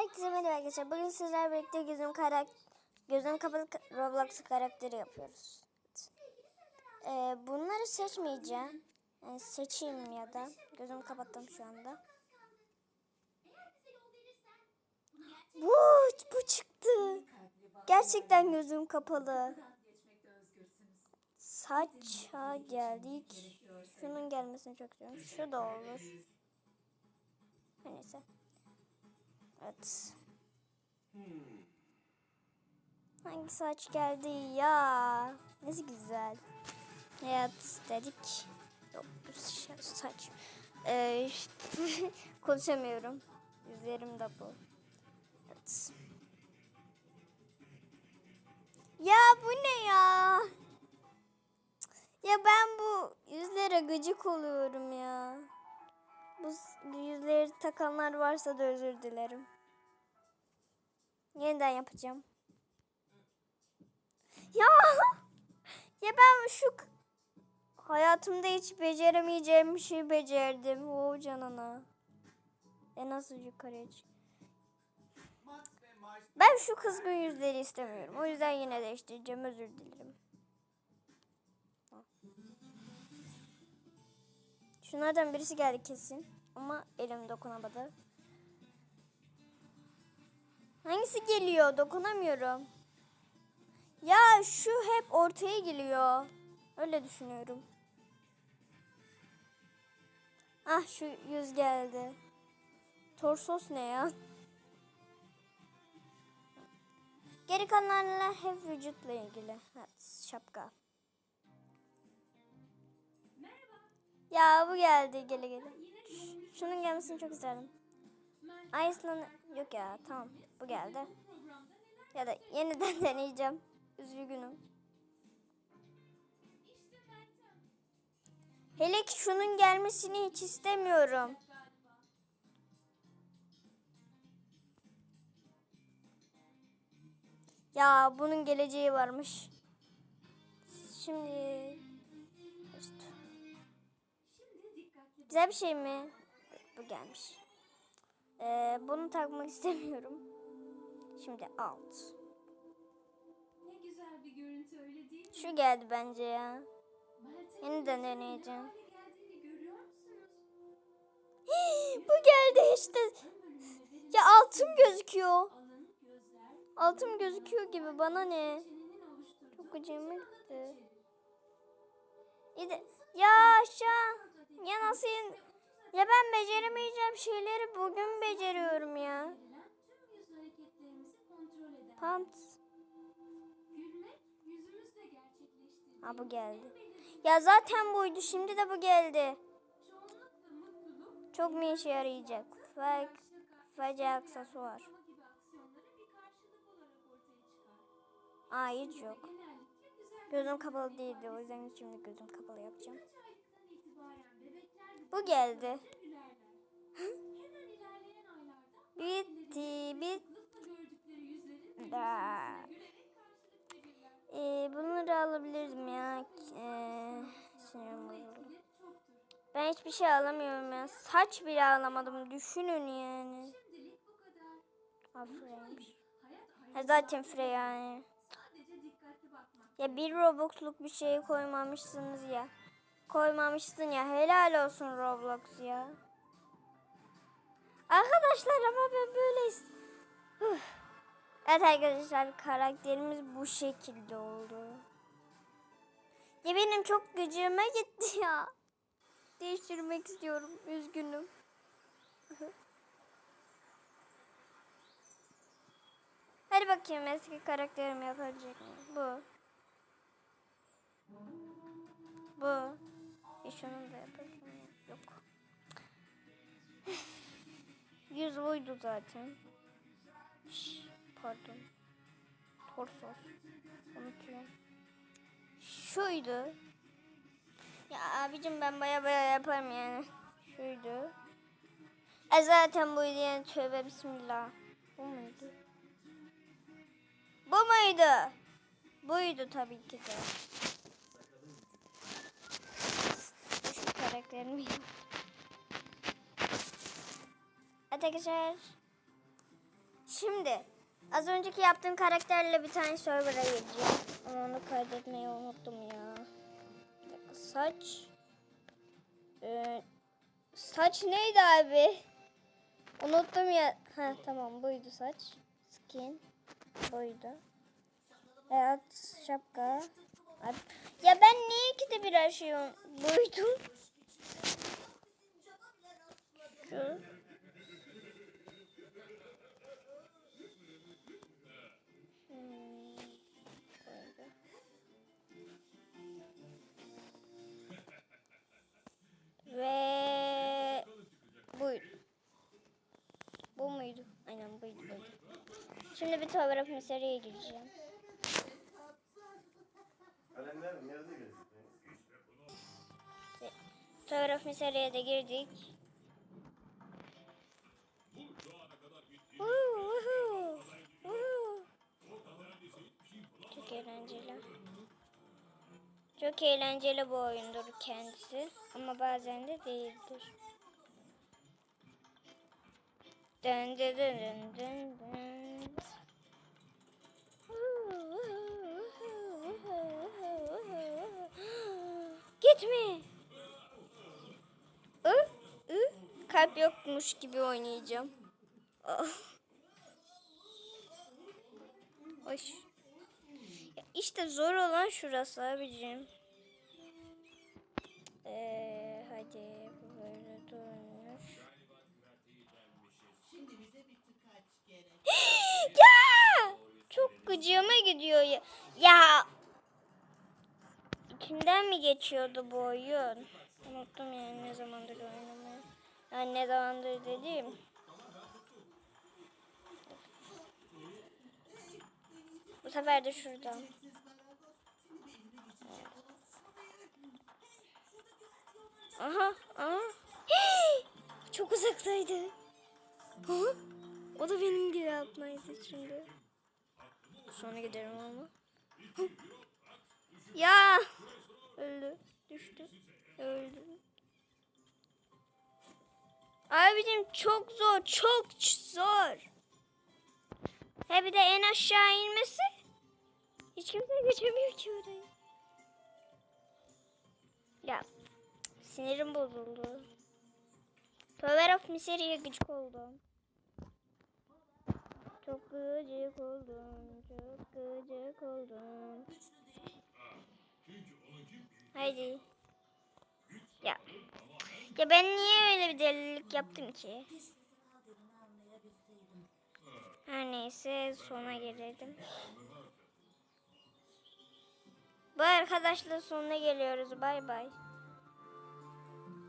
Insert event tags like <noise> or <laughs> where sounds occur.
Herkese merhaba arkadaşlar. Bugün sizlerle birlikte gözüm karak gözüm kapalı ka- Roblox karakteri yapıyoruz. Ee, bunları seçmeyeceğim. Yani seçeyim ya da. Gözümü kapattım şu anda. Bu, bu çıktı. Gerçekten gözüm kapalı. Saça geldik. Şunun gelmesini çok istiyorum. Şu da olur. Neyse. Evet. Hangi saç geldi ya? Nasıl güzel. Evet dedik. Yok bu sa- saç. Ee, <laughs> konuşamıyorum. Yüzlerim de bu. Evet. Ya bu ne ya? Ya ben bu yüzlere gıcık oluyorum ya. Bu yüzleri takanlar varsa da özür dilerim. Yeniden yapacağım. Ya! <laughs> Ya ben şu hayatımda hiç beceremeyeceğim bir şey becerdim. O canına. E nasıl yukarıya çık- Ben şu kızgın yüzleri istemiyorum. O yüzden yine değiştireceğim. Özür dilerim. Şunlardan birisi geldi kesin. Ama elim dokunamadı. Hangisi geliyor? Dokunamıyorum. Ya şu hep ortaya geliyor. Öyle düşünüyorum. Ah şu yüz geldi. Torsos ne ya? Geri kalanlar hep vücutla ilgili. Evet, şapka. Ya bu geldi gele gele. Şunun gelmesini çok isterdim. Iceland yok ya tamam bu geldi. Ya da yeniden <laughs> deneyeceğim. Üzgünüm. Hele ki şunun gelmesini hiç istemiyorum. Ya bunun geleceği varmış. Şimdi. Güzel bir şey mi? Bu gelmiş. Ee, bunu takmak istemiyorum. Şimdi alt. Ne güzel bir görüntü öyle değil mi? Şu geldi bence ya. Meltem'in Yeniden deneyeceğim. musunuz? Bu geldi işte. Ya altım gözüküyor. Altım gözüküyor gibi bana ne? Çok bütün gitti. ya aşağı. Ya nasıl? Ya ben beceremeyeceğim şeyleri bugün beceriyorum ya. Pant. Ha bu geldi. Ya zaten buydu. Şimdi de bu geldi. Çok mu işe yarayacak? Şaka, facı aksesuar. Aa hiç yok. Gözüm kapalı değildi. O yüzden şimdi gözüm kapalı yapacağım. Bu geldi. <laughs> aylarda Bitti. Da. Ee, bunları alabilirim ya. Ee, çoktur. Ben hiçbir şey alamıyorum ya. Saç bile alamadım. Düşünün yani. Hayat Ha, zaten Frey yani. Ya bir Roblox'luk bir şey koymamışsınız ya. Koymamışsın ya. Helal olsun Roblox ya. Arkadaşlar ama ben böyle Üf. Evet arkadaşlar karakterimiz bu şekilde oldu. Ya benim çok gıcığıma gitti ya. Değiştirmek istiyorum. Üzgünüm. <laughs> Hadi bakayım eski karakterimi yapabilecek miyim? Bu. Bu. E şunu da yapabilir miyim? Yok. <laughs> Yüz buydu zaten. Şş, pardon. Torsos. Unutuyorum. Şuydu. Ya abicim ben baya baya yaparım yani. Şuydu. E zaten buydu yani tövbe bismillah. Bu muydu? Bu muydu? Buydu tabii ki de. Şu karakterimi arkadaşlar. Şimdi az önceki yaptığım karakterle bir tane server'a gireceğim. Onu kaydetmeyi unuttum ya. Saç. Ee, saç neydi abi? Unuttum ya. Ha tamam buydu saç. Skin. Buydu. Evet şapka. Ay, Ya ben niye ikide bir her şeyi un- Buydu. Şu. Şimdi bir fotoğraf meseleye gireceğim. Kalemler nerede gözüküyor? Fotoğraf meseleye de girdik. Çok eğlenceli. Çok eğlenceli bu oyundur kendisi. Ama bazen de değildir. Dın dın dın dın dın. Gitme. Ü, ü, kalp yokmuş gibi oynayacağım. Ah. Hoş. Ya işte zor olan şurası abicim. Ee, hadi böyle dönür. ya! Çok gıcığıma gidiyor ya. Ya! İçinden mi geçiyordu bu oyun? Unuttum yani ne zamandır oynamayı. Yani ne zamandır dediğim. Bu sefer de şuradan. Aha, aha. Çok uzaktaydı. Hı? O da benim gibi yapmaydı şimdi. Sonra giderim ama. Ya! Öldü. Düştü. Öldü. Abicim çok zor. Çok zor. He bir de en aşağı inmesi. Hiç kimse geçemiyor ki orayı. Ya sinirim bozuldu. Power of Misery'e gıcık oldum. Çok gıcık oldum. Çok gıcık oldum. Haydi. Ya. Ya ben niye öyle bir delilik yaptım ki? Her neyse sona gelelim. Bu arkadaşla sonuna geliyoruz. Bay bay.